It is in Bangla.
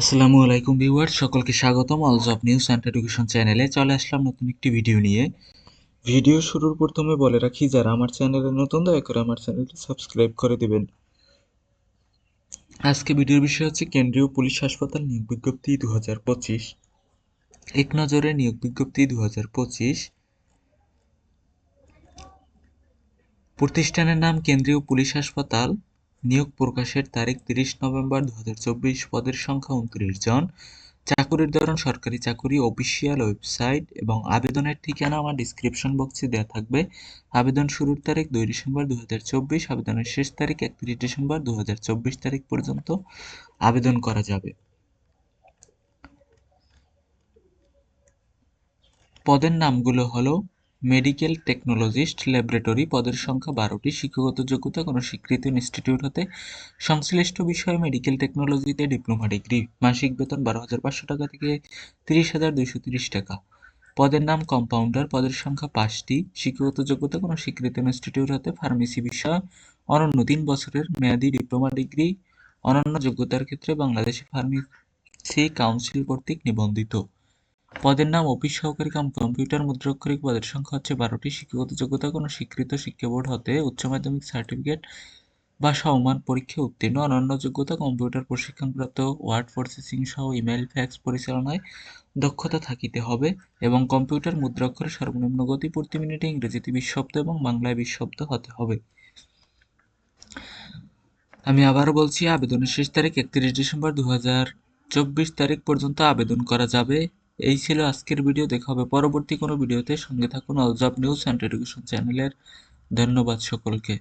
আসসালামু আলাইকুম ভিউয়ার সকলকে স্বাগতম all job news and education চ্যানেলে। চলে আসলাম নতুন একটি ভিডিও নিয়ে। ভিডিও শুরুর প্রথমে বলে রাখি, যারা আমার চ্যানেলে নতুন, দয়া করে আমার চ্যানেলটি সাবস্ক্রাইব করে দিবেন। আজকে ভিডিওর বিষয় হচ্ছে, কেন্দ্রীয় পুলিশ হাসপাতাল নিয়োগ বিজ্ঞপ্তি দু হাজার পঁচিশ। এক নজরে নিয়োগ বিজ্ঞপ্তি দু হাজার পঁচিশ। প্রতিষ্ঠানের নাম কেন্দ্রীয় পুলিশ হাসপাতাল। নিয়োগ প্রকাশের তারিখ তিরিশ নভেম্বর দুহাজার চব্বিশ, পদের সংখ্যা উনত্রিশ জন। চাকুরির ধরন সরকারি চাকুরি, অফিসিয়াল ওয়েবসাইট এবং আবেদনের ঠিকানা আমার ডিসক্রিপশন বক্সে দেওয়া থাকবে। আবেদন শুরুর তারিখ দুই ডিসেম্বর দু হাজার চব্বিশ, আবেদনের শেষ তারিখ একত্রিশ ডিসেম্বর দু হাজার চব্বিশ তারিখ পর্যন্ত আবেদন করা যাবে। পদের নামগুলো হলো মেডিকেল টেকনোলজিস্ট ল্যাবরেটরি পদের সংখ্যা বারোটি। শিক্ষাগত যোগ্যতা, কোনো স্বীকৃত ইনস্টিটিউট হতে সংশ্লিষ্ট বিষয়ে মেডিকেল টেকনোলজিতে ডিপ্লোমা ডিগ্রি। মাসিক বেতন বারো হাজার পাঁচশো টাকা থেকে তিরিশ হাজার দুইশো তিরিশ টাকা। পদের নাম কম্পাউন্ডার, পদের সংখ্যা পাঁচটি। শিক্ষাগত যোগ্যতা, কোনো স্বীকৃত ইনস্টিটিউট হতে ফার্মেসি বিষয় অনন্য তিন বছরের মেয়াদি ডিপ্লোমা ডিগ্রি। অনন্য যোগ্যতার ক্ষেত্রে বাংলাদেশি ফার্মেসি কাউন্সিল কর্তৃক নিবন্ধিত। পদের নাম অফিস সহকারী কাম কম্পিউটার মুদ্রাক্ষরিক পদের সংখ্যা হচ্ছে বারোটি। শিক্ষাগত যোগ্যতা কোনো স্বীকৃত শিক্ষা বোর্ড হতে উচ্চ মাধ্যমিক সার্টিফিকেট বা সমমান পরীক্ষায় উত্তীর্ণ। অনন্য যোগ্যতা কম্পিউটার প্রশিক্ষণপ্রাপ্ত ওয়ার্ড প্রসেসিং সহ ইমেল ফ্যাক্স পরিচালনায় দক্ষতা থাকিতে হবে এবং কম্পিউটার মুদ্রাক্ষরে সর্বনিম্ন গতি প্রতি মিনিটে ইংরেজিতে বিশ শব্দ এবং বাংলায় বিশ শব্দ হতে হবে। আমি আবারও বলছি, আবেদনের শেষ তারিখ একত্রিশ ডিসেম্বর দু হাজার চব্বিশ তারিখ পর্যন্ত আবেদন করা যাবে। এই ছিল আজকের ভিডিও, দেখা হবে পরবর্তী কোনো ভিডিওতে। সঙ্গে থাকুন all job job news and education চ্যানেলের ধন্যবাদ সকলকে।